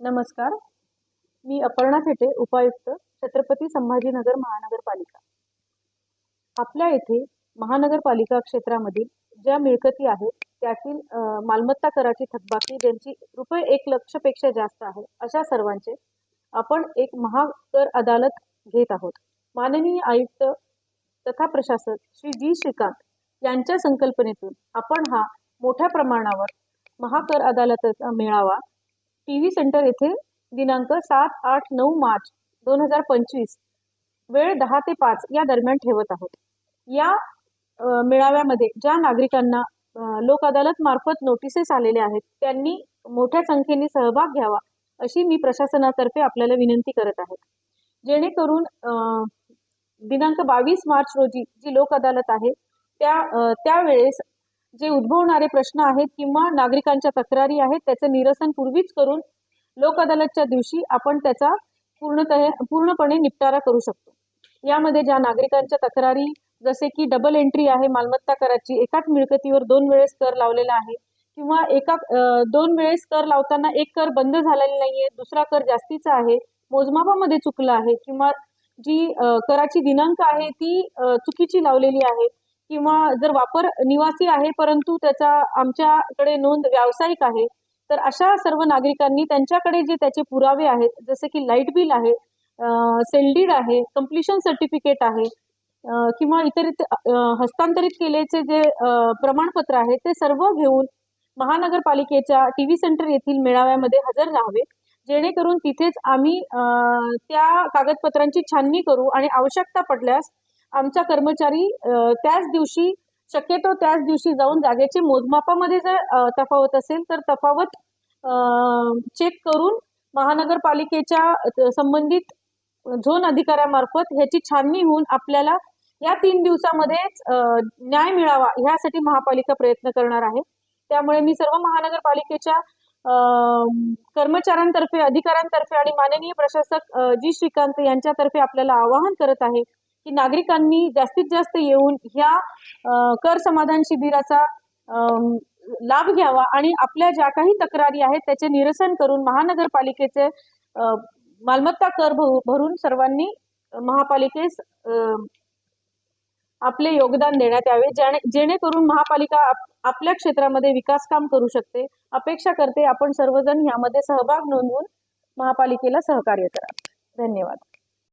नमस्कार. मी अपर्णा थेटे उपायुक्त छत्रपती संभाजीनगर महानगरपालिका. आपल्या येथे महानगरपालिका क्षेत्रामधील ज्या मिळकती आहेत त्यातील मालमत्ता कराची थकबाकी ज्यांची रुपये एक लक्षपेक्षा जास्त आहे अशा सर्वांचे आपण एक महाकर अदालत घेत आहोत. माननीय आयुक्त तथा प्रशासक श्री जी श्रीकांत यांच्या संकल्पनेतून आपण हा मोठ्या प्रमाणावर महाकर अदालतचा मेळावा टी व्ही सेंटर येथे दिनांक सात आठ नऊ मार्च दोन हजार पंचवीस वेळ दहा ते पाच या दरम्यान ठेवत आहोत. या मेळाव्यामध्ये ज्या नागरिकांना लोक अदालत मार्फत नोटिसेस आलेल्या आहेत त्यांनी मोठ्या संख्येने सहभाग घ्यावा अशी मी प्रशासनातर्फे आपल्याला विनंती करत आहे. जेणेकरून दिनांक बावीस मार्च रोजी जी लोक अदालत आहे त्या त्यावेळेस जे उद्भवणारे प्रश्न आहेत किंवा नागरिकांच्या तक्रारी आहेत त्याचं निरसन पूर्वीच करून लोक अदालतच्या दिवशी आपण त्याचा पूर्णतः पूर्णपणे निपटारा करू शकतो. यामध्ये ज्या नागरिकांच्या तक्रारी जसे की डबल एंट्री आहे मालमत्ता कराची एकाच मिळकतीवर दोन वेळेस कर लावलेला आहे किंवा एका दोन वेळेस कर लावताना एक कर बंद झालेला नाहीये दुसरा कर जास्तीचा आहे मोजमापामध्ये चुकलं आहे किंवा जी कराची दिनांक आहे ती चुकीची लावलेली आहे किंवा जर वापर निवासी आहे परंतु त्याचा आमच्याकडे नोंद व्यावसायिक आहे तर अशा सर्व नागरिकांनी त्यांच्याकडे जे त्याचे पुरावे आहेत जसे की लाइट बिल आहे सेलडीड आहे कम्प्लिशन सर्टिफिकेट आहे किंवा इतर हस्तांतरित केल्याचे जे प्रमाणपत्र आहे ते सर्व घेऊन महानगरपालिकेच्या टी व्ही सेंटर येथील मेळाव्यामध्ये हजर राहावे. जेणेकरून तिथेच आम्ही त्या कागदपत्रांची छाननी करू आणि आवश्यकता पडल्यास आमचा कर्मचारी त्याच दिवशी शक्यतो त्याच दिवशी जाऊन जागेचे मोजमापामध्ये जर तफावत असेल तर तफावत चेक करून महानगरपालिकेच्या संबंधित झोन अधिकाऱ्यामार्फत ह्याची छाननी होऊन आपल्याला या तीन दिवसामध्येच न्याय मिळावा ह्यासाठी महापालिका प्रयत्न करणार आहे. त्यामुळे मी सर्व महानगरपालिकेच्या कर्मचाऱ्यांतर्फे अधिकाऱ्यांतर्फे आणि माननीय प्रशासक जी श्रीकांत यांच्यातर्फे आपल्याला आवाहन करत आहे की नागरिकांनी जास्तीत जास्त येऊन ह्या कर समाधान शिबिराचा लाभ घ्यावा आणि आपल्या ज्या काही तक्रारी आहेत त्याचे निरसन करून महानगरपालिकेचे मालमत्ता कर भरू- भरून सर्वांनी महापालिकेस आपले योगदान देण्यात यावे जेणे जेणेकरून महापालिका आप- आपल्या क्षेत्रामध्ये विकास काम करू शकते अपेक्षा करते आपण सर्वजण यामध्ये सहभाग नोंदवून महापालिकेला सहकार्य करा धन्यवाद.